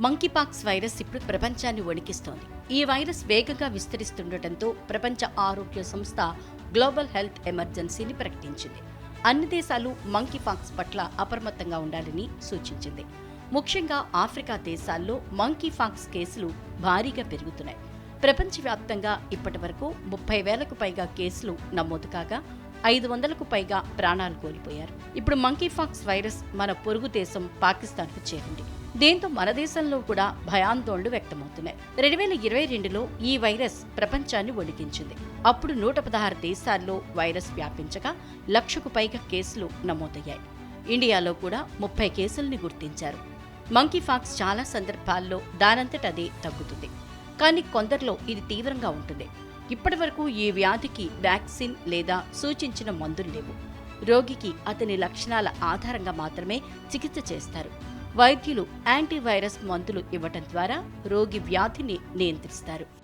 Monkeypox virus ఇప్పుడు ప్రపంచాన్ని వణికిస్తోంది. ఈ వైరస్ వేగంగా విస్తరిస్తుండటంతో ప్రపంచ ఆరోగ్య సంస్థ గ్లోబల్ హెల్త్ ఎమర్జెన్సీని ప్రకటించింది. అన్ని దేశాలు మంకీపాక్స్ పట్ల అప్రమత్తంగా ఉండాలని సూచించింది. ముఖ్యంగా ఆఫ్రికా దేశాల్లో మంకీపాక్స్ కేసులు భారీగా పెరుగుతున్నాయి. ప్రపంచవ్యాప్తంగా ఇప్పటి వరకు ముప్పై వేలకు పైగా కేసులు నమోదు కాగా ఐదు వందలకు పైగా ప్రాణాలు కోల్పోయారు. ఇప్పుడు మంకీఫాక్స్ వైరస్ మన పొరుగు దేశం పాకిస్తాన్కు చేరింది. దీంతో మన దేశంలో కూడా భయాందోళనలు వ్యక్తమవుతున్నాయి. రెండు వేల ఇరవై రెండులో ఈ వైరస్ ప్రపంచాన్ని వణికించింది అప్పుడు నూట పదహారు దేశాల్లో వైరస్ వ్యాపించగా లక్షకు పైగా కేసులు నమోదయ్యాయి. ఇండియాలో కూడా ముప్పై కేసుల్ని గుర్తించారు. మంకీఫాక్స్ చాలా సందర్భాల్లో దానంతట అదే తగ్గుతుంది. కానీ కొందరిలో ఇది తీవ్రంగా ఉంటుంది. ఇప్పటి వరకు ఈ వ్యాధికి వ్యాక్సిన్ లేదా సూచించిన మందులు లేవు. రోగికి అతని లక్షణాల ఆధారంగా మాత్రమే చికిత్స చేస్తారు. వైద్యులు యాంటీవైరస్ మందులు ఇవ్వటం ద్వారా రోగి వ్యాధిని నియంత్రిస్తారు.